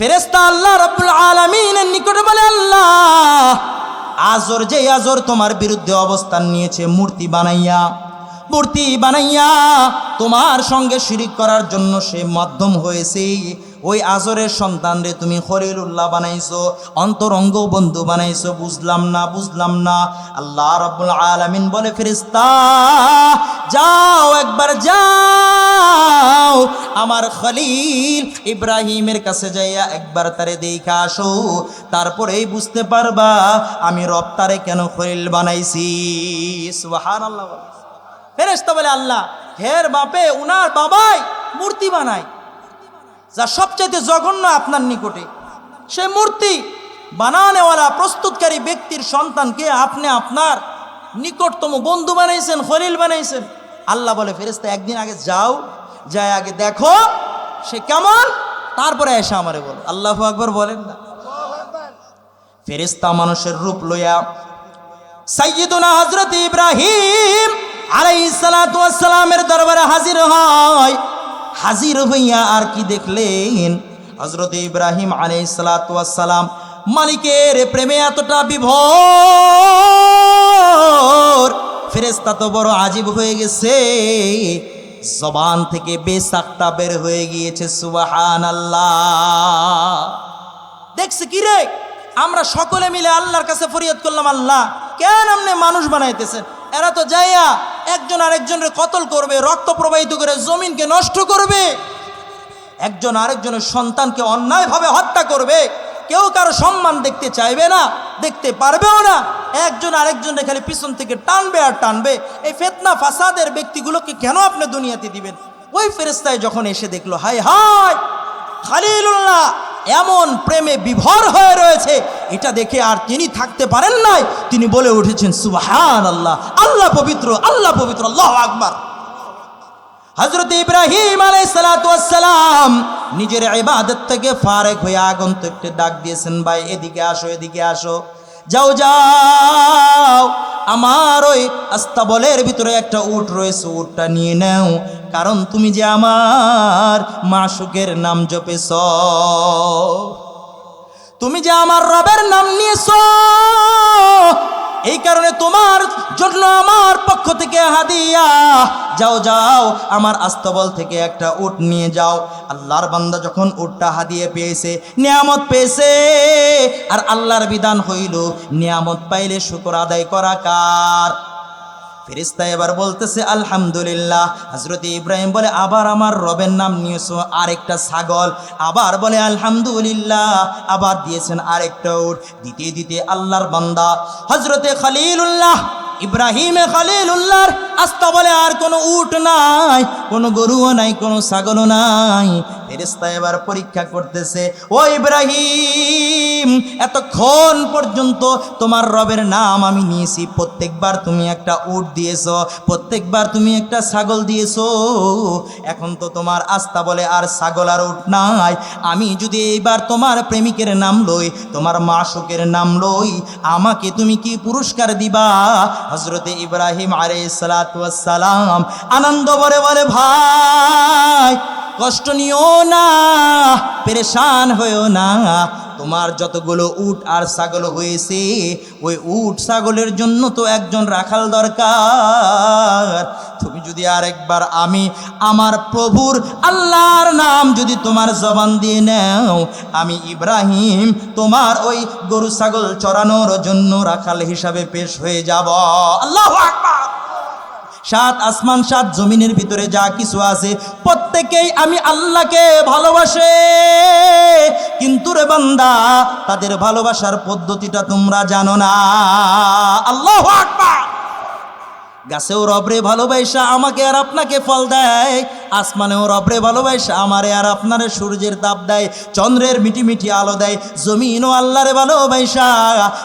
ফেরেস্তা আল্লাহ রব্বুল আলমিনের নিকটে বলে, আল্লাহ, আজর যে আজর তোমার বিরুদ্ধে অবস্থান নিয়েছে, মূর্তি বানাইয়া মূর্তি বানাইয়া তোমার সঙ্গে শিরিক করার জন্য সে মাধ্যম হয়েছে। ওই আজরের সন্তান রে তুমি খলিলুল্লাহ বানাইছো অন্তরঙ্গ বন্ধু বানাইছো, বুঝলাম না বুঝলাম না। আল্লাহ রাব্বুল আলামিন বলে, ফেরেশতা, যাও, একবার যাও। আমার খলিল ইব্রাহিমের কাছে যাইয়া একবার তারে দেখা আসো, তারপরেই বুঝতে পারবা আমি রব তারে কেন খলিল বানাইছি। সুবহানাল্লাহ বলে। ফেরেশতা বলে, আল্লাহ, হের বাপে, উনার বাবাই মূর্তি বানায়। যা সবচাইতে জঘন্য আপনার নিকটে। সে মূর্তি বানানেওয়ালা প্রস্তুতকারী ব্যক্তির সন্তানকে আপনি আপনার নিকটতম বন্ধু বানাইছেন, খলিল বানাইছেন। আল্লাহ বলে ফেরেস্তা একদিন আগে যাও যাই আগে দেখো সে কেমন, তারপরে এসে আমারে বলো। আল্লাহ আকবর বলেন না। ফেরেস্তা মানুষের রূপ লইয়া সাইয়্যিদুনা হযরত ইব্রাহিম আলাইহিস সালাতু ওয়াস সালামের দরবারে হাজির হয়। হাজির হইয়া আর কি দেখলেন? হযরত ইব্রাহিম আলাইহিস সালাতু ওয়াস সালাম মালিকের প্রেমে এতটা বিভোর ফেরেস্তা তো বড় আজীব হয়ে গেছে। জবান থেকে বেসাক্তা বের হয়ে গিয়েছে, সুবহানাল্লাহ। দেখছে কি রে? আমরা সকলে মিলে আল্লাহর কাছে ফরিয়াদ করলাম, আল্লাহ কেন আপনি মানুষ বানাইতেছেন? এরা তো যাইয়া একজন আরেকজনের কতল করবে, রক্ত প্রবাহিত করে জমিনকে নষ্ট করবে। একজন আরেকজনের সন্তানকে অন্যায়ভাবে হত্যা করবে, কেউ কারও সম্মান দেখতে চাইবে না, দেখতে পারবেও না। একজন আরেকজনের খালি পিছন থেকে টানবে আর টানবে। এই ফেতনা ফাসাদের ব্যক্তিগুলোকে কেন আপনি দুনিয়াতে দিবেন? ওই ফেরেস্তায় যখন এসে দেখল হাই হাই খালিলুল্লাহ এমন প্রেমে বিভর হয়ে রয়েছে, এটা দেখে আর তিনি থাকতে পারেন নাই। তিনি বলে উঠেছেন সুবাহান আল্লাহ আল্লাহ পবিত্র আল্লাহ পবিত্র, আল্লাহ আকবার। হজরত ইব্রাহিম আলাইসালাম নিজের ইবাদত থেকে ফারেক হয়ে একটি ডাক দিয়েছেন, ভাই, এদিকে আসো এদিকে আসো। যাও যাও। আমার ওই আস্তাবলের ভিতরে একটা উট রয়েছে, উটটা নিয়ে নাও। কারণ তুমি যে আমার মাসুকের নাম জপেছ, তুমি যে আমার রবের নাম নিয়েছ এই কারণে তোমার জন্য আমার পক্ষ থেকে হাদিয়া। যাও যাও, আমার আস্তবল থেকে একটা উট নিয়ে যাও। আল্লাহর বান্দা যখন উটটা হাদিয়ে পেয়েছে, নিয়ামত পেয়েছে, আর আল্লাহর বিধান হইল, নিয়ামত পাইলে শুকর আদায় করা কার? ফেরিস্তা এবার বলতেছে, আলহামদুলিল্লাহ। হজরত ইব্রাহিম বলে, আবার আমার রবের নাম নিয়েছো আরেকটা ছাগল। আবার বলে, আলহামদুলিল্লাহ। আবার দিয়েছেন আরেকটা উট। দিতে দিতে আল্লাহর বান্দা হজরতে খালিলুল্লাহ, ইব্রাহিমে খালিলুল্লাহর আস্তা বলে, আর কোনো উট নাই, কোনো গরুও নাই, কোনো ছাগলও নাই। ফেরেস্তা এবার পরীক্ষা করতেছে, ও ইব্রাহিম, এতক্ষণ পর্যন্ত তোমার রবের নাম আমি নিয়েছি, প্রত্যেকবার তুমি একটা উট দিয়েছ, প্রত্যেকবার তুমি একটা ছাগল দিয়েছ, এখন তো তোমার আস্থা বলে আর ছাগল আর উট নাই, আমি যদি এইবার তোমার প্রেমিকের নাম লই, তোমার মাসুকের নাম লই, আমাকে তুমি কি পুরস্কার দিবা? হজরতে ইব্রাহিম আরে সালাম আনন্দ বলে বলে, ভাই কষ্ট নিও না, পেরেশান হয়েও না। তোমার যতগুলো উট আর ছাগল হয়েছে, ওই উট ছাগলের জন্য তো একজন রাখাল দরকার। তুমি যদি আরেকবার আমি আমার প্রভুর আল্লাহর নাম যদি তোমার জবান দিয়ে নাও, আমি ইব্রাহিম তোমার ওই গরু ছাগল চড়ানোর জন্য রাখাল হিসাবে পেশ হয়ে যাব। আল্লাহ আকবার। সাত আসমান, সাত জমিনের ভিতরে যা কিছু আছে, প্রত্যেকেই আমি আল্লাহকে ভালোবাসে। কিন্তু রে বান্দা, তাদের ভালোবাসার পদ্ধতিটা তোমরা জানো না। আল্লাহ আকবার। গাছেও রবরে ভালোবাসা আমাকে আর আপনাকে ফল দেয়। আসমানেও রবরে ভালোবাসা আমারে আর আপনারে সূর্যের তাপ দেয়। চন্দ্রের মিটি মিটি আলো দেয়। জমিনও আল্লাহরে ভালোবাসা।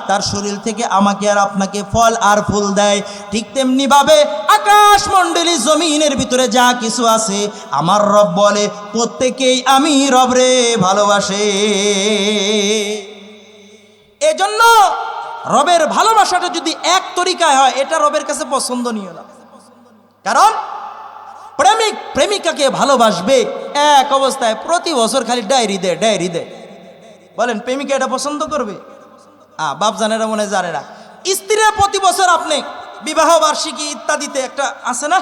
তার শরীর থেকে আমাকে আর আপনাকে ফল আর ফুল দেয়। ঠিক তেমনি ভাবে আকাশ মণ্ডলী জমিনের ভিতরে যা কিছু আছে, আমার রব বলে, প্রত্যেকেই আমি রবরে ভালোবাসে। এজন্য রবের ভালোবাসাটা যদি এক তরিকায় হয়, এটা রবের কাছে পছন্দনীয় না। কারণ প্রেমিক, প্রেমিকাকে ভালোবাসবে এক অবস্থায়, প্রতি বছর খালি ডায়েরি দেয় ডায়েরি দেয়। বলেন, প্রেমিকা এটা পছন্দ করবে? আ বাপ জানেরা মনে জানে না। স্ত্রীরা প্রতি বছর আপনি বিবাহ, বার্ষিকী ইত্যাদিতে একটা আছে না?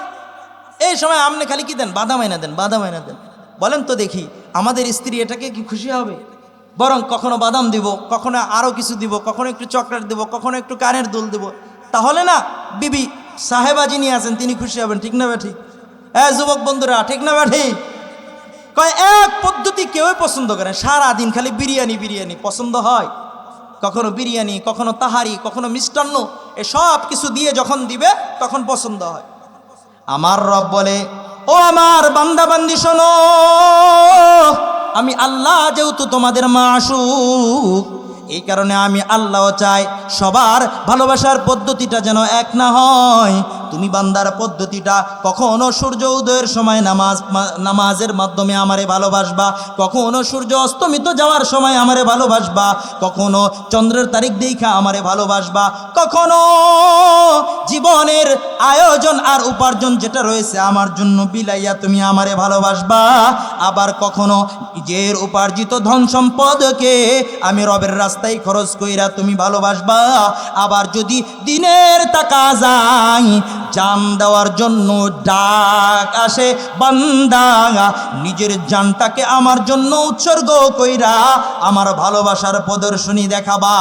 এই সময় আপনি খালি কি দেন? বাদাম আইনা দেন, বাদাম আইনা দেন। বলেন তো দেখি, আমাদের স্ত্রী এটাকে কি খুশি হবে? বরং কখনো বাদাম দিব, কখনো আরও কিছু দিব, কখনো একটু চকলেট দিব, কখনো একটু কানের দুল দিব। তাহলে না, বিবি সাহেবা যিনি আছেন, তিনি খুশি হবেন, ঠিক না ঠিক হ্যাঁ যুবক বন্ধুরা, ঠিক না ঠিক কয়, এক পদ্ধতি কেউই পছন্দ করে। সারা দিন খালি বিরিয়ানি বিরিয়ানি পছন্দ হয়। কখনো বিরিয়ানি, কখনো তাহারি, কখনো মিষ্টান্ন, এ সব কিছু দিয়ে যখন দিবে, তখন পছন্দ হয়। আমার রব বলে, ও আমার বান্দাবান্দি শোনো আমি আল্লাহ যেহেতু তোমাদের মাসুক এই কারণে আমি আল্লাহ চাই সবার ভালোবাসার পদ্ধতিটা যেন এক না হয়। তুমি বান্দার পদ্ধতিটা কখনো সূর্য উদয়ের সময় নামাজ নামাজের মাধ্যমে আমারে ভালোবাসবা, কখনো সূর্য অস্তমিত যাওয়ার সময় আমারে ভালোবাসবা, কখনো চন্দ্রের তারিখ দেখা আমারে ভালোবাসবা, কখনো জীবনের আয়োজন আর উপার্জন যেটা রয়েছে আমার জন্য বিলাইয়া তুমি আমারে ভালোবাসবা, আবার কখনো নিজের উপার্জিত ধন সম্পদকে আমি রবের রাস্তায় খরচ কইরা তুমি ভালোবাসবা। আবার যদি দিনের টাকা যাই জান দেওয়ার জন্য ডাক আসে বান্দা। নিজের জানটাকে আমার জন্য উৎসর্গ কইরা আমার ভালোবাসার প্রদর্শনী দেখাবা।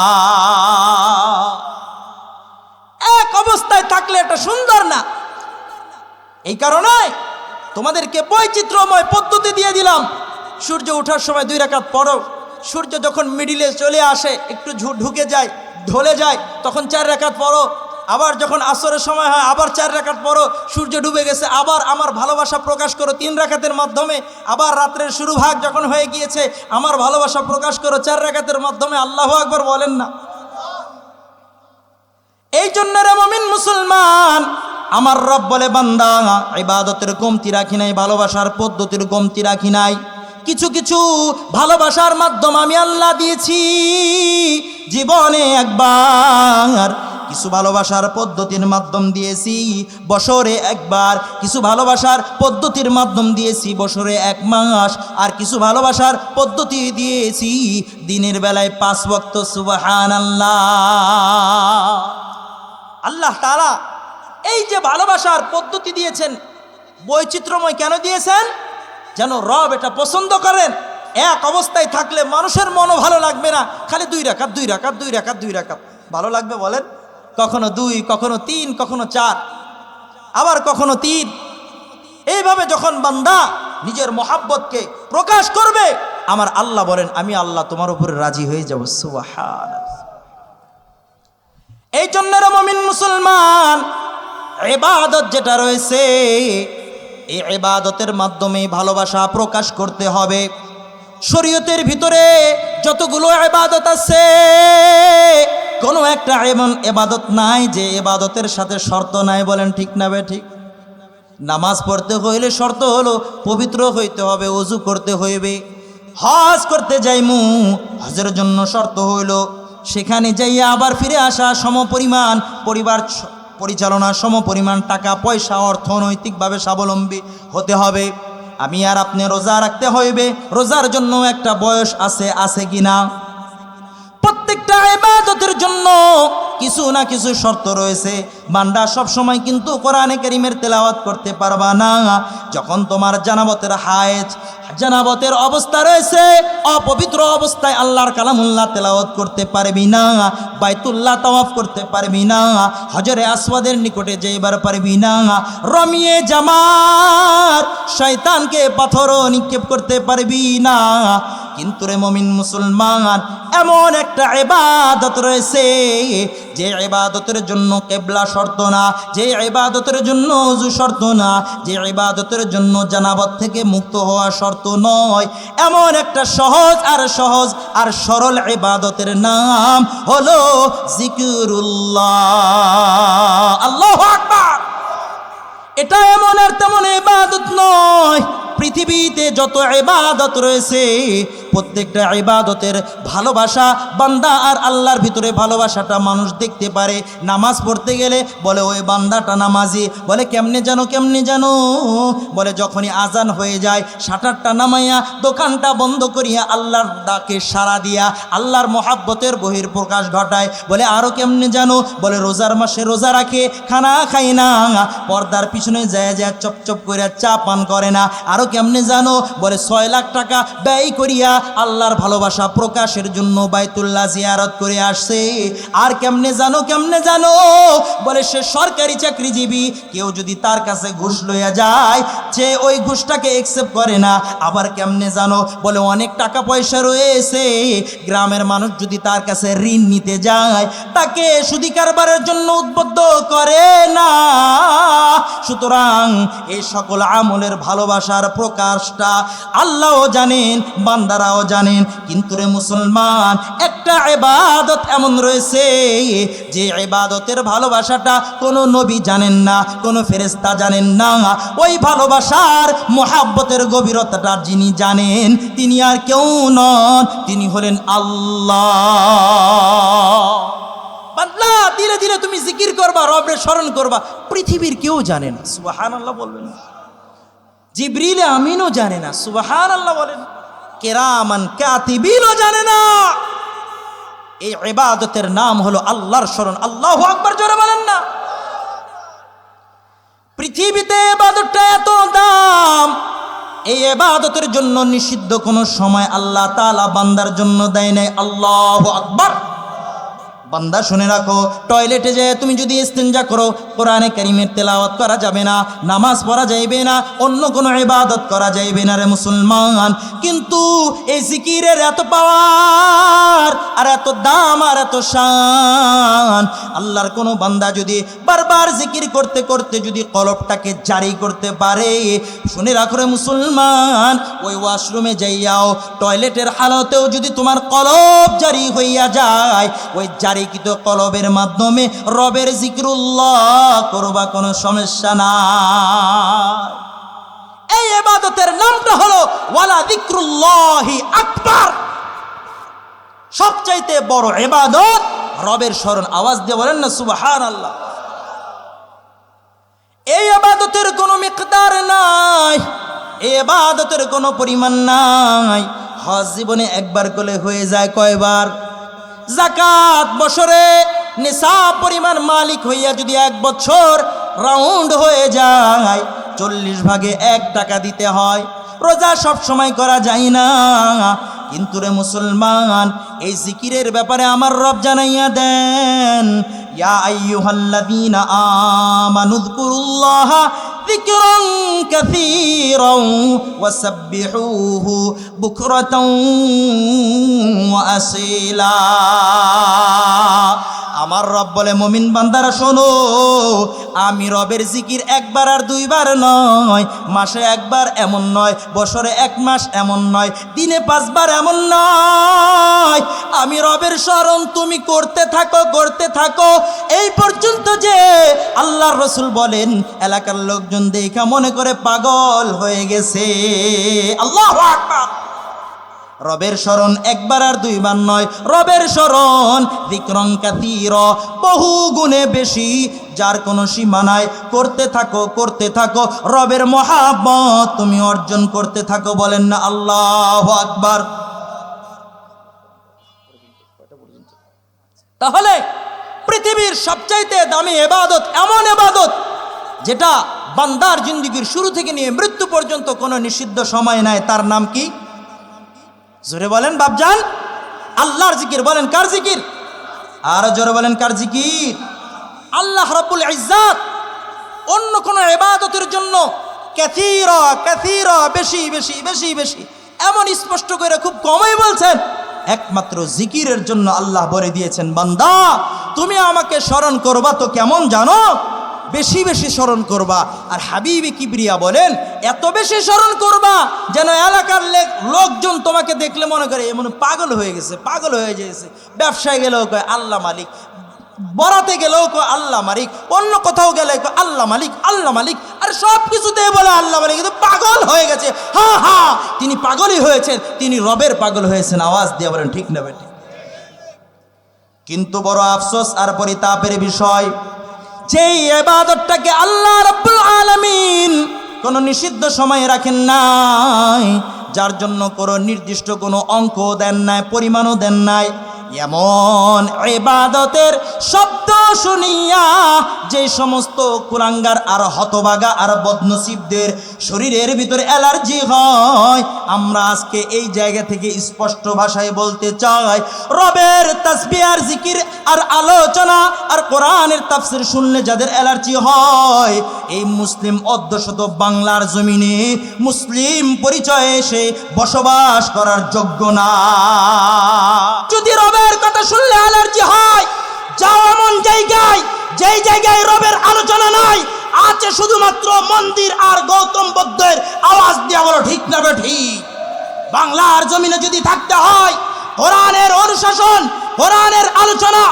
এক অবস্থায় থাকলে এটা সুন্দর না। এই কারণে তোমাদেরকে বৈচিত্র্যময় পদ্ধতি দিয়ে দিলাম। সূর্য ওঠার সময় দুই রাকাত পরও সূর্য যখন মিডিলে চলে আসে, একটু ঢুকে যায়, ঢলে যায়, তখন চার রেখাত পরও আবার যখন আসরের সময় হয়, আবার চার রাকাত পরও সূর্য ডুবে গেছে, আবার আমার ভালোবাসা প্রকাশ করো তিন রাকাতের মাধ্যমে। আবার রাত্রের শুরু ভাগ যখন হয়ে গিয়েছে, আমার ভালোবাসা প্রকাশ করো চার রাকাতের মাধ্যমে। আল্লাহ একবার বলেন না। এই জন্য রে মমিন মুসলমান, আমার রব বলে, বান্দা, ইবাদতের কমতি রাখি নাই, ভালোবাসার পদ্ধতির কমতি রাখি নাই। কিছু কিছু ভালোবাসার মাধ্যম আমি আল্লাহ দিয়েছি। জীবনে একবার কিছু ভালোবাসার পদ্ধতির মাধ্যম দিয়েছি, বছরে একবার কিছু ভালোবাসার পদ্ধতির মাধ্যম দিয়েছি, বছরে এক মাস আর কিছু ভালোবাসার পদ্ধতি দিয়েছি। দিনের বেলায় পাঁচ বক্ত সুবাহান আল্লাহ আল্লাহ তাআলা এই যে ভালোবাসার পদ্ধতি দিয়েছেন, বৈচিত্র্যময় কেন দিয়েছেন? যেন রব এটা পছন্দ করেন। এক অবস্থায় থাকলে মানুষের মনও ভালো লাগবে না। খালি দুই রাখাত দুই রাখাত দুই রাখাত দুই রাখাত ভালো লাগবে বলেন? কখনো দুই, কখনো তিন, কখনো চার। আবার কখনো তিন। এইভাবে যখন বান্দা নিজের মহাব্বতকে প্রকাশ করবে, আমার আল্লাহ বলেন, আমি আল্লাহ তোমার উপরে রাজি হয়ে যাব। সুবাহান এই জন্য রে মমিন মুসলমান এবাদত যেটা রয়েছে এই এবাদতের মাধ্যমে ভালোবাসা প্রকাশ করতে হবে। শরীয়তের ভিতরে যতগুলো এবাদত আছে, কোনো একটা এমন এবাদত নাই যে এবাদতের সাথে শর্ত নাই বলেন ঠিক না ঠিক? নামাজ পড়তে হইলে শর্ত হলো পবিত্র হইতে হবে অজু করতে হইবে। হজ করতে যাইমু, হজের জন্য শর্ত হইল, সেখানে যাইয়া আবার ফিরে আসা সমপরিমাণ পরিবার স- সম পরিমাণ টাকা, পয়সা অর্থনৈতিকভাবে স্বাবলম্বী হতে হবে। আমি আর আপনি রোজা রাখতে হইবে। রোজার জন্য একটা বয়স আছে আছে কিনা প্রত্যেকটা এবাদতের জন্য কিছু না কিছু শর্ত রয়েছে। বান্দা সব সময় কিন্তু কোরআনে কারিমের তেলাওয়াত করতে পারবা না। যখন তোমার জানাবতের হায়েজ, জানাবতের অবস্থা রয়েছে, অপবিত্র অবস্থায় আল্লাহর কালামুল্লাহ তেলাওয়াত করতে পারবি না, বাইতুল্লাহ তাওয়াফ করতে পারবি না, হজরে আসওয়াদের নিকটে যাইবার পারবি না, রমিয়ে জামার শয়তানকে পাথরও নিক্ষেপ করতে পারবি না। কিন্তু রে মমিন মুসলমান, এমন একটা এবাদত রয়েছে, যে এবাদতের জন্য কেবলা শর্ত না, যে এবাদতের জন্য অজু শর্ত না, যে এবাদতের জন্য জানাবত থেকে মুক্ত হওয়া শর্ত নয়। এমন একটা সহজ আর সহজ আর সরল এবাদতের নাম হলো জিকিরুল্লাহ। আল্লাহ আকবার! এটা এমন আর তেমন ইবাদত নয়। পৃথিবীতে যত এবাদত রয়েছে প্রত্যেকটা ইবাদতের ভালোবাসা বান্দা আর আল্লাহর ভিতরে ভালোবাসাটা মানুষ দেখতে পারে। নামাজ পড়তে গেলে বলে, ওই বান্দাটা নামাজি। বলে, কেমনে জানো কেমনে জানো? বলে, যখনই আজান হয়ে যায় শাটারটা নামাইয়া, দোকানটা বন্ধ করিয়া আল্লাহর ডাকে সাড়া দিয়া, আল্লাহর মহাব্বতের বহির প্রকাশ ঘটায়। বলে আরও কেমনে জানো? বলে, রোজার মাসে রোজা রাখে, খানা খাই না। পর্দার পিছনে যায় যায় চপচপ করে চা পান করে না। আরও কেমনে জানো? বলে, ছয় লাখ টাকা ব্যয় করিয়া আল্লাহর ভালোবাসা প্রকাশের জন্য বাইতুল্লাহ জিয়ারত করে আসছে। আর কেমনে জানো কেমনে জানো? বলে সে সরকারি চাকরিজীবী, কেউ যদি তার কাছে ঘুষ লইয়া যায় যে ওই ঘুষটাকে একসেপ্ট করে না। আবার কেমনে জানো? বলে অনেক টাকা পয়সা রয়েছে। গ্রামের মানুষ যদি তার কাছে ঋণ নিতে যায়, তাকে সুদি কারবারের জন্য উদ্বুদ্ধ করে না। সুতরাং এই সকল আমলের ভালোবাসার প্রকাশটা আল্লাহও জানেন বান্দারাও জানেন, কিন্তু রে মুসলমান, একটা এবাদত এমন রয়েছে যে এবাদতের ভালোবাসাটা কোনো নবী জানেন না, কোনো ফেরেস্তা জানেন না। ওই ভালোবাসার মোহাব্বতের গভীরতাটা যিনি জানেন, তিনি আর কেউ নন, তিনি হলেন আল্লাহ। বান্দা দিলে দিলে তুমি জিকির করবা, রবের স্মরণ করবা, পৃথিবীর কেউ জানে না সুবাহান আল্লাহ বলবেন জিবরিলে আমিনও জানে না সুবাহান আল্লাহ বলেন। কেরামান কাতিবিনও জানে না। এই ইবাদতের নাম হলো আল্লাহর স্মরণ। আল্লাহ আকবার জোরে বলেন না। পৃথিবীতে এবাদতটা এত দাম, এই এবাদতের জন্য নিষিদ্ধ কোনো সময় আল্লাহ তালা বান্দার জন্য দেয় নাই। আল্লাহ আকবার। বান্দা শুনে রাখো টয়লেটে যেয়ে তুমি যদি ইস্তেঞ্জা করো, কোরআনে কারিমের তেলাওয়াত করা যাবে না, নামাজ পড়া যাইবে না, অন্য কোনো ইবাদত করা যাইবে না রে মুসলমান। কিন্তু এই জিকিরের এত পাওয়ার, আর এত দাম, আর এত শান, আল্লাহর কোনো বান্দা যদি বারবার জিকির করতে করতে যদি কলবটাকে জারি করতে পারে, শুনে রাখো রে মুসলমান, ওই ওয়াশরুমে যাইয়াও টয়লেটের হালতেও যদি তোমার কলব জারি হইয়া যায়, ওই জারিকৃত কলবের মাধ্যমে রবের জিক্রুল্লাহ করবা কোনো সমস্যা নাই। এই এবাদতের নামটা হলো ওয়ালা দিক্রুল্লাহি আকবার। সবচাইতে বড় এবাদত রবের স্মরণ আওয়াজ দিয়ে বলেন না সুবাহান আল্লাহ এই আবাদতের কোনো মিকদার নাই, এই আবাদতের কোনো পরিমাণ নাই। হজ জীবনে একবার করলে হয়ে যায় কয়বার? জাকাত বছরে নিসাব পরিমাণ মালিক হইয়া যদি এক বছর রাউন্ড হয়ে যায়, চল্লিশ ভাগে এক টাকা দিতে হয়। রোজা সব সময় করা যায় না। কিন্তু রে মুসলমান, এই জিকিরের ব্যাপারে আমার রব জানাইয়া দেন ইয়া আইয়ুহাল্লাযীনা আমানু যকুরুল্লাহা যিকরান কাসীরান ওয়াসাব্বিহুহু বুকরাতান ওয়া আসীলা আমার রব বলে, মমিন বান্দারা, শোনো, আমি রবের জিকির একবার আর দুইবার নয়, মাসে একবার এমন নয়, বছরে এক মাস এমন নয়, দিনে পাঁচবার এমন নয়। আমি রবের স্মরণ তুমি করতে থাকো করতে থাকো। এই পর্যন্ত যে আল্লাহ রসুল বলেন, এলাকার লোকজন দেখা মনে করে পাগল হয়ে গেছে। আল্লাহ রবের স্মরণ একবার আর দুইবার নয়। রবের স্মরণ বিক্রম কাতির বহু গুণে বেশি, যার কোনো সীমা নাই। করতে থাকো করতে থাকো, রবের মহাব্বত তুমি অর্জন করতে থাকো বলেন না আল্লাহ আকবার। তাহলে পৃথিবীর সবচাইতে দামি এবাদত এমন এবাদত যেটা বান্দার জিন্দগির শুরু থেকে নিয়ে মৃত্যু পর্যন্ত কোনো নিষিদ্ধ সময় নাই। তার নাম কি? জোরে বলেন বাপজান। আল্লাহর জিকির, বলেন কার জিকির? আর জোরে বলেন কার জিকির? আল্লাহ রাব্বুল ইজ্জাত অন্য কোনো ইবাদতের জন্য ক্যাথির ক্যাথির বেশি বেশি বেশি বেশি, এমন স্পষ্ট করে খুব কমই বলছেন। একমাত্র জিকিরের জন্য আল্লাহ বলে দিয়েছেন, বান্দা, তুমি আমাকে স্মরণ করবা তো কেমন জানো? বেশি বেশি স্মরণ করবা। আর হাবিবি কিবরিয়া বলেন, এত বেশি স্মরণ করবা যেন এলাকার লোকজন তোমাকে দেখলে মনে করে এমন পাগল হয়ে গেছে, পাগল হয়ে গেছে। ব্যবসায় গেলেও কয়, আল্লাহ মালিক। বরাতে গেলেও কো আল্লাহ মালিক। অন্য কোথাও গেলে কো আল্লাহ মালিক আল্লাহ মালিক। আর সব কিছুতে বলে, আল্লাহ মালিক কিন্তু পাগল হয়ে গেছে। হা হ্যাঁ তিনি পাগলই হয়েছেন, তিনি রবের পাগল হয়েছেন, আওয়াজ দিয়ে বলেন, ঠিক না কিন্তু বড় আফসোস আর পরিতাপের বিষয় যেই এবাদতটাকে আল্লাহ রব্বুল আলমিন কোনো নিষিদ্ধ সময়ে রাখেন নাই, যার জন্য কোনো নির্দিষ্ট কোনো অঙ্ক দেন নাই, পরিমাণও দেন নাই এমন এবাদতের শব্দ শুনিয়া যে সমস্ত কুলাঙ্গার আর হতবাগা আর বদনসিবদের শরীরের ভিতরে অ্যালার্জি হয়, আমরা আজকে এই জায়গা থেকে স্পষ্ট ভাষায় বলতে চাই, রবের তাসবিহার জিকির আর আলোচনা আর কোরআনের তাফসির শুনলে যাদের অ্যালার্জি হয়, এই মুসলিম অধ্যশত বাংলার জমিনে মুসলিম পরিচয়ে এসে বসবাস করার যোগ্য না। যদি রবের কথা শুনলে অ্যালার্জি হয়। যাও এমন জায়গায়, যেই জায়গায় রবের আলোচনা নাই, আছে শুধুমাত্র মন্দির আর গৌতম বুদ্ধের আওয়াজ দেওয়া বলো, ঠিক না ঠিক? বাংলার জমিনে যদি থাকতে হয়, কোরআনের অনুশাসন, কোরআনের আলোচনা,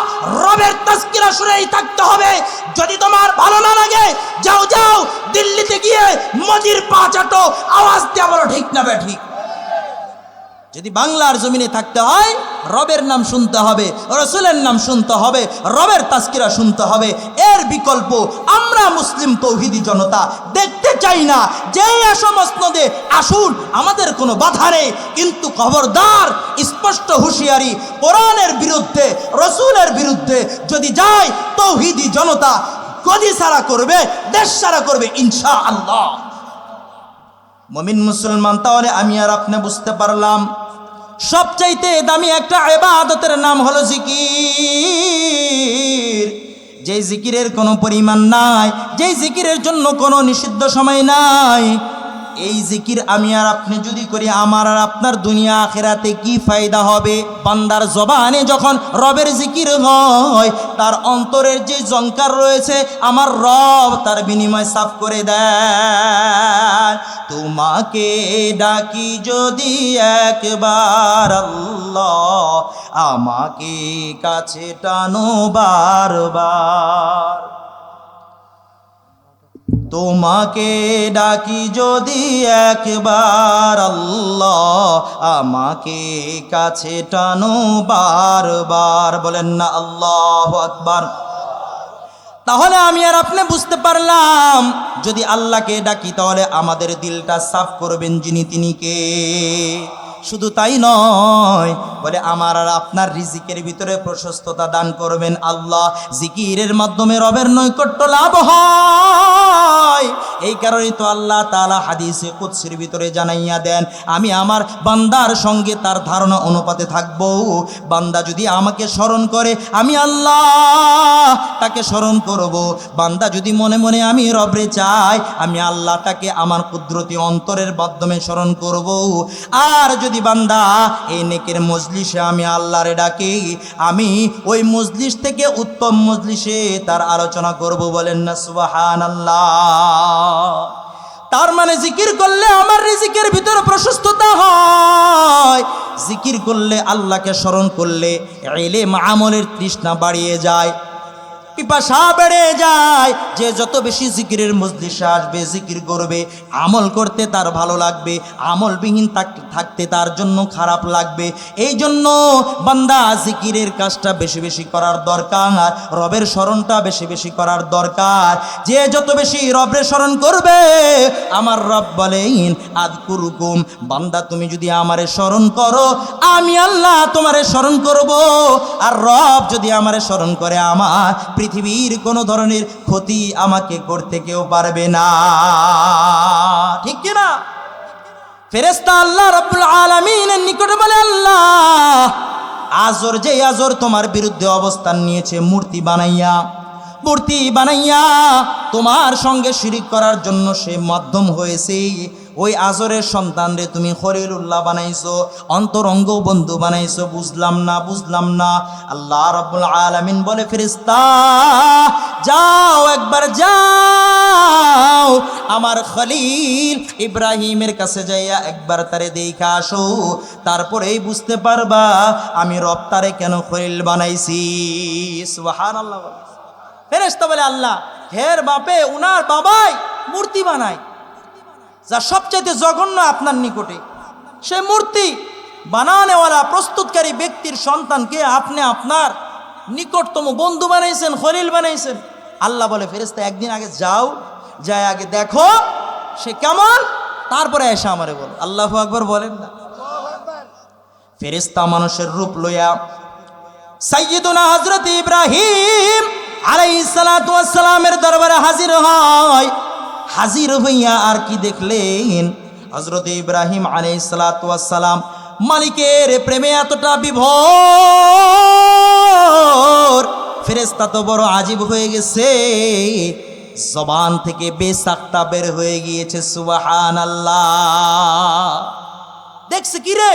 রবের তাস্কিরা শুনেই থাকতে হবে। যদি তোমার ভালো না লাগে, যাও যাও, দিল্লিতে গিয়ে মজির পা চাটো, আওয়াজ দেওয়া বলো, ঠিক না ঠিক? যদি বাংলার জমিনে থাকতে হয় রবের নাম শুনতে হবে, রসুলের নাম শুনতে হবে, রবের তাস্কিরা শুনতে হবে। এর বিকল্প, আমরা মুসলিম তৌহিদি জনতা দেখতে চাই না যে সমস্তদে আসুন, আমাদের কোনো বাধা নেই। কিন্তু খবরদার, স্পষ্ট হুঁশিয়ারি, কোরআনের বিরুদ্ধে, রসুলের বিরুদ্ধে যদি যায়, তৌহিদি জনতা গদি সারা করবে, দেশ সারা করবে ইনশা আল্লাহ মমিন মুসলমান, তাহলে আমি আর আপনি বুঝতে পারলাম সবচাইতে দামি একটা এবাদতের নাম হলো জিকির। যেই জিকিরের কোনো পরিমাণ নাই, যেই জিকিরের জন্য কোনো নিষিদ্ধ সময় নাই এই জিকির আমি আর আপনি যদি করি, আমার আর আপনার দুনিয়া আখেরাতে কি ফায়দা হবে? বান্দার জবানে যখন রবের জিকির হয়, তার অন্তরের যে জঙ্কার রয়েছে, আমার রব তার বিনিময় সাফ করে দেয়। তোমাকে ডাকি যদি একবার আমাকে কাছে টানো বারবার। তোমাকে ডাকি যদি একবার আল্লাহ আমাকে কাছে টানো বারবার। বলেন না, আল্লাহ আকবার। তাহলে আমি আর আপনি বুঝতে পারলাম, যদি আল্লাহকে ডাকি তাহলে আমাদের দিলটা সাফ করবেন যিনি তিনি কে? শুধু তাই নয়, বলে আমার আর আপনার রিজিকের ভিতরে প্রশস্ততা দান করবেন আল্লাহ। জিকিরের মাধ্যমে রবের নৈকট্য লাভ হয়। এই কারণে তো আল্লাহ তালা হাদিসে কুৎসির ভিতরে জানাইয়া দেন, আমি আমার বান্দার সঙ্গে তার ধারণা অনুপাতে থাকব। বান্দা যদি আমাকে স্মরণ করে, আমি আল্লাহ তাকে স্মরণ করব। বান্দা যদি মনে মনে আমি রবরে চাই, আমি আল্লাহ তাকে আমার কুদরতি অন্তরের মাধ্যমে স্মরণ করব। আর যদি বান্দা, এই নেকের মজলিসে আমি আল্লাহরে ডাকি, আমি ওই মজলিস থেকে উত্তম মজলিসে তার আলোচনা করব বলেন না সুবাহান আল্লাহ তার মানে জিকির করলে আমার রিজিকের ভিতরে প্রশস্ততা হয়। জিকির করলে আল্লাহকে স্মরণ করলে এলে আমলের তৃষ্ণা বাড়িয়ে যায়। পিপাসা বেড়ে যায়? যে যত বেশি জিকিরের মজলিসে আসবে, জিকির করবে, আমল করতে তার ভালো লাগবে, আমলবিহীন থাকতে তার জন্য খারাপ লাগবে। এই জন্য বান্দা জিকিরের কাজটা বেশি বেশি করার দরকার, রবের স্মরণটা বেশি বেশি করার দরকার। যে যত বেশি রবের স্মরণ করবে, আমার রব বলেন আদ কুরুকুম বান্দা তুমি যদি আমারে স্মরণ করো, আমি আল্লাহ তোমারে স্মরণ করব। আর রব যদি আমারে স্মরণ করে আমার পৃথিবীর কোনো ধরনের ক্ষতি আমাকে করতে কেউ পারবে না। ঠিক কি না ফেরেস্তা আল্লাহ রব্বুল আলমিনের নিকটে বলে, আল্লাহ, আজর যে আজর তোমার বিরুদ্ধে অবস্থান নিয়েছে, মূর্তি বানাইয়া মূর্তি বানাইয়া তোমার সঙ্গে শিরিক করার জন্য সে মাধ্যম হয়েছে। ওই আজরের সন্তান রে তুমি খলিলুল্লাহ বানাইছো, অন্তরঙ্গ বন্ধু বানাইছো, বুঝলাম না বুঝলাম না। আল্লাহ রাব্বুল আলামিন বলে, ফেরেশতা, যাও, একবার যাও। আমার খলিল ইব্রাহিমের কাছে যাইয়া একবার তারে দেখা আসো, তারপরেই বুঝতে পারবা আমি রব তারে কেন খলিল বানাইছি। সুবহানাল্লাহ বলে। ফেরেশতা বলে, আল্লাহ, হের বাপে, উনার বাবাই মূর্তি বানায়। যা সবচাইতে জঘন্য আপনার নিকটে। সে মূর্তি বানানেওয়ালা, প্রস্তুতকারী ব্যক্তির সন্তানকে আপনি আপনার নিকটতম বন্ধু বানাইছেন, খলিল বানাইছেন। আল্লাহ বলে ফেরেস্তা একদিন আগে যাও, যায় আগে দেখো সে কেমন, তারপরে এসে আমারে বলো। আল্লাহ আকবর বলেন না। ফেরেস্তা মানুষের রূপ লইয়া সাইয়্যিদুনা হযরত ইব্রাহিম আলাইহিস সালাতু ওয়াস সালামের দরবারে হাজির হয়। হাজির হইয়া আর কি দেখলেন? হযরত ইব্রাহিম আলাইহিস সালাতু ওয়াস সালাম মালিকের প্রেমে এতটা বিভোর। ফেরেশতা তো বড় আজীব হয়ে গেছে। জবান থেকে বেসাক্তা বের হয়ে গিয়েছে, সুবহানাল্লাহ। দেখছে কি রে?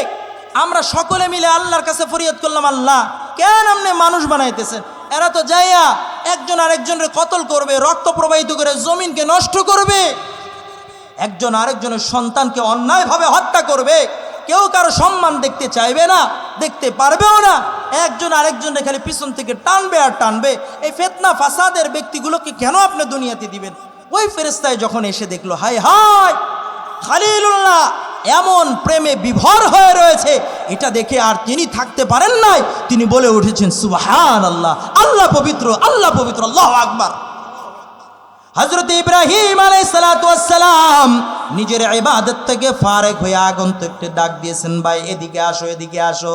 আমরা সকলে মিলে আল্লাহর কাছে ফরিয়াদ করলাম, আল্লাহ, কেন আপনি মানুষ বানাইতেছেন? এরা তো যাইয়া একজন আরেকজনের কতল করবে, রক্ত প্রবাহিত করে জমিনকে নষ্ট করবে। একজন আরেকজনের সন্তানকে অন্যায়ভাবে হত্যা করবে, কেউ কারও সম্মান দেখতে চাইবে না, দেখতে পারবেও না। একজন আরেকজনের খালি পিছন থেকে টানবে আর টানবে। এই ফেতনা ফাসাদের ব্যক্তিগুলোকে কেন আপনি দুনিয়াতে দিবেন? ওই ফেরেস্তায় যখন এসে দেখল, হায় হায়, খালিলুল্লাহ এমন প্রেমে বিভর হয়ে রয়েছে, এটা দেখে আর তিনি থাকতে পারেন নাই। তিনি বলে উঠেছেন সুবাহান আল্লাহ আল্লাহ পবিত্র আল্লাহ পবিত্র, আল্লাহ আকবার। হজরত ইব্রাহিম আলাইসালাম নিজের ইবাদত থেকে ফারেক হয়ে আগন্তুককে ডাক দিয়েছেন, ভাই, এদিকে আসো এদিকে আসো।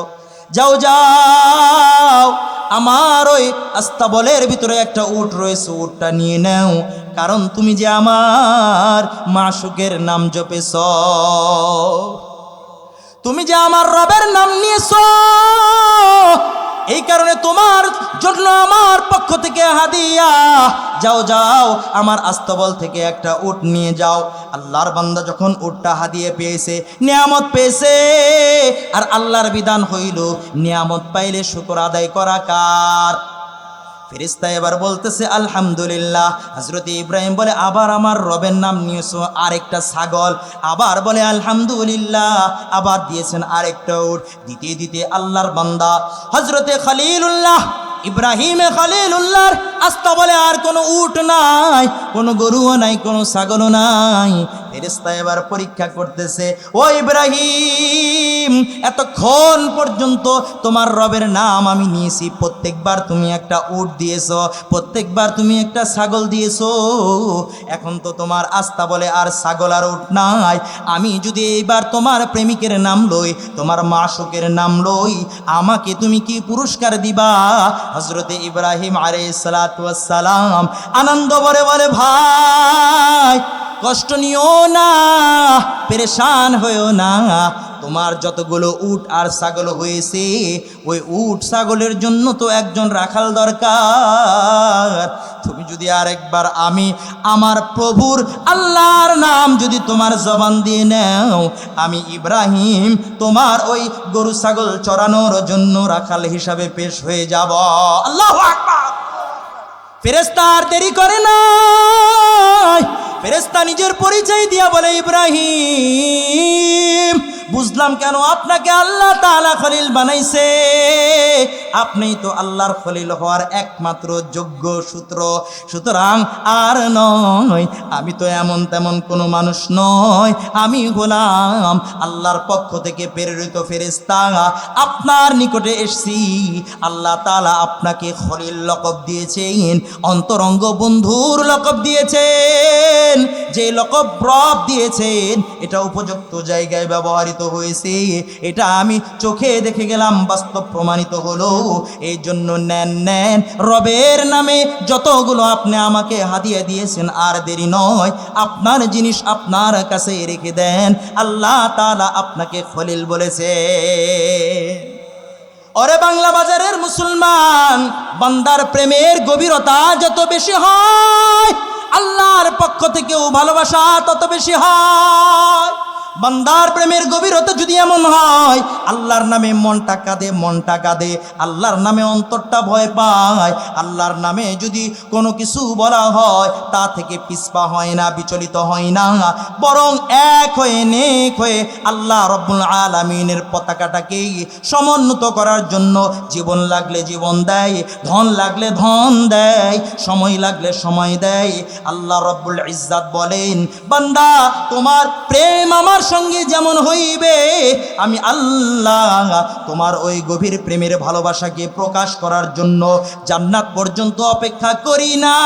যাও যাও। আমার ওই আস্তাবলের ভিতরে একটা উট রয়েছে, উটটা নিয়ে নাও। কারণ তুমি যে আমার মাসুকের নাম জপেছ। তুমি যে আমার রবের নাম নিয়েছ এই কারণে তোমার জন্য আমার পক্ষ থেকে হাদিয়া। যাও যাও, আমার আস্তবল থেকে একটা উট নিয়ে যাও। আল্লাহর বান্দা যখন উটটা হাদিয়ে পেয়েছে, নিয়ামত পেয়েছে, আর আল্লাহর বিধান হইল, নিয়ামত পাইলে শুকর আদায় করা কার? ফেরিস্তা এবার বলতেছে, আলহামদুলিল্লাহ। হজরত ইব্রাহিম বলে, আবার আমার রবের নাম নিয়েছো, আরেকটা ছাগল। আবার বলে, আলহামদুলিল্লাহ। আবার দিয়েছেন আরেকটা উঠ দিতে দিতে আল্লাহর বান্দা হজরতে খালিলুল্লাহ, ইব্রাহিমে খালিলুল্লাহর আস্তা বলে, আর কোনো উট নাই, কোনো গরুও নাই, কোনো ছাগলও নাই। ফেরেস্তা এবার পরীক্ষা করতেছে, ও ইব্রাহিম এতক্ষণ পর্যন্ত তোমার রবের নাম আমি নিয়েছি। প্রত্যেকবার তুমি একটা উট দিয়েছ, প্রত্যেকবার তুমি একটা ছাগল দিয়েছ। এখন তো তোমার আস্থা বলে আর ছাগল আর উট নাই। আমি যদি এইবার তোমার প্রেমিকের নাম লই, তোমার মাসুকের নাম লই, আমাকে তুমি কি পুরস্কার দিবা? হজরতে ইব্রাহিম আরে সালাম আনন্দ বলে বলে, ভাই, কষ্ট নিও না, পেরেশান হয়েও না। তোমার যতগুলো উট আর ছাগল হয়েছে, ওই উট ছাগলের জন্য তো একজন রাখাল দরকার। তুমি যদি আরেকবার আমি আমার প্রভুর আল্লাহর নাম যদি তোমার জবান দিয়ে নাও, আমি ইব্রাহিম তোমার ওই গরু ছাগল চড়ানোর জন্য রাখাল হিসাবে পেশ হয়ে যাব। আল্লাহ আকবার। ফেরেস্তা আর দেরি করে না। ফেরেস্তা নিজের পরিচয় দিয়া বলে, ইব্রাহিম বুঝলাম কেন আপনাকে আল্লাহ তাআলা খলিল বানাইছে? আপনিই তো আল্লাহর খলিল হওয়ার একমাত্র যোগ্য সূত্র। সুতরাং আর নয়, আমি তো এমন তেমন কোনো মানুষ নয়। আমি হলাম আল্লাহর পক্ষ থেকে প্রেরিত ফেরেস্তা আপনার নিকটে এসছি। আল্লাহ তালা আপনাকে খলিল লকব দিয়েছেন, অন্তরঙ্গ বন্ধুর লকব দিয়েছেন। যে লকব রব দিয়েছেন, এটা উপযুক্ত জায়গায় ব্যবহৃত হয়েছে। এটা আমি চোখে দেখে গেলাম, বাস্তব প্রমাণিত হলো। এই জন্য নেন নেন, রবের নামে যতগুলো আপনি আমাকে হাদিয়ে দিয়েছেন, আর দেরি নয়, আপনার জিনিস আপনার কাছে রেখে দেন। আল্লাহ তালা আপনাকে খলিল বলেছে। অরে বাংলা বাজারের মুসলমান, বান্দার প্রেমের গভীরতা যত বেশি হয়, আল্লাহর পক্ষ থেকেও ভালোবাসা তত বেশি হয়। বান্দার প্রেমের গভীরতা যদি এমন হয়, আল্লাহর নামে মনটা কাঁদে মনটা কাঁদে, আল্লাহর নামে অন্তরটা ভয় পায়, আল্লাহর নামে যদি কোনো কিছু বলা হয়, তা থেকে পিসপা হয় না, বিচলিত হয় না, বরং এক হয়ে, নেক হয়ে আল্লাহ রব্বুল আলমিনের পতাকাটাকে সমুন্নত করার জন্য জীবন লাগলে জীবন দেয়, ধন লাগলে ধন দেয়, সময় লাগলে সময় দেয়। আল্লাহ রব্বুল ইজ্জাত বলেন, বান্দা, তোমার প্রেম আমার সঙ্গে যেমন হইবে, আমি আল্লাহ তোমার ওই গভীর প্রেমের ভালোবাসাকে প্রকাশ করার জন্য জান্নাত পর্যন্ত অপেক্ষা করি না।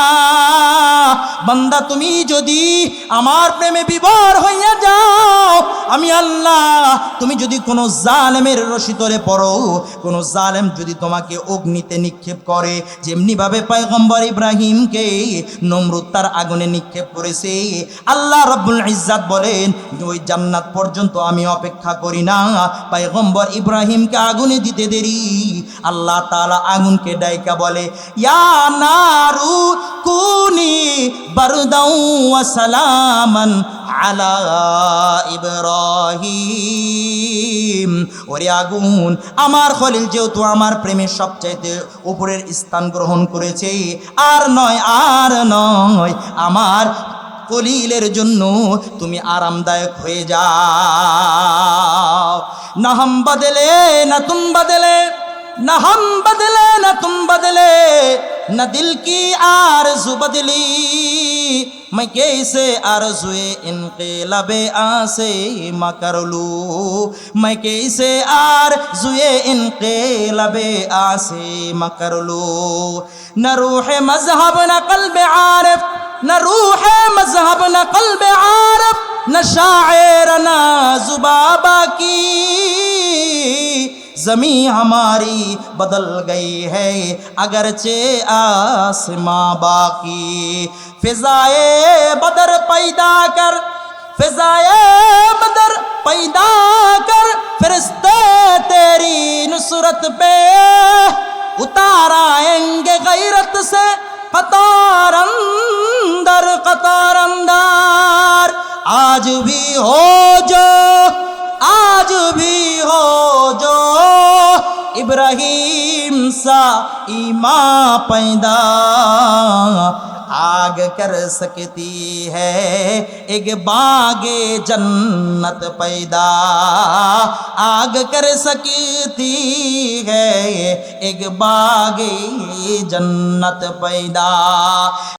বান্দা, তুমি যদি আমার প্রেমে বিবর হইয়া যাও, আমি আল্লাহ তুমি যদি কোনো জালেমের রশিতলে পড়ো, কোনো জালেম যদি তোমাকে অগ্নিতে নিক্ষেপ করে, যেমনিভাবে পয়গম্বর ইব্রাহিমকে নমরুদ তার আগুনে নিক্ষেপ করেছে, আল্লাহ রব্বুল ইজ্জাত বলেন ওই জান্নাত পর্যন্ত আমি অপেক্ষা করি না। পয়গম্বর ইব্রাহিমকে আগুনে দিতে দেরি। আল্লাহ তাআলা আগুনকে ডাইকা বলে, ইয়া নারু কুনি বারদাউ সালামান আলা ইব্রাহিম। ওরে আগুন, আমার খলিল যেহেতু আমার প্রেমের সবচাইতে উপরের স্থান গ্রহণ করেছে, আর নয় আর নয়, আমার কলিলের জন্য তুমি আরামদায়ক হয়ে যাও। না হাম বাদেলে، না তুম বাদেলে نہ ہم بدلے نہ تم بدلے نہ دل کی آرزو بدلی میں کیسے آرزو انقلاب آسے ما کر میں کیسے آرزو انقلاب آسے ما کر نہ روح مذہب نہ قلب عارف نہ روح مذہب، نہ قلب عارف نہ شاعر، نہ زبابہ کی۔ زمیں ہماری بدل گئی ہے، اگرچہ آسماں باقی۔ فضائے بدر پیدا کر، فضائے بدر پیدا کر۔ فرستے تیری نصرت پہ اتارائیں گے غیرت سے۔ कतार अंदर कतार अंदर आज भी हो जो आज भी हो जो इब्राहिम सा ईमा पैदा آگ کر سکتی ہے۔ ایک باغ جنت پیدا۔ آگ کر سکتی ہے۔ ایک باغ جنت پیدا۔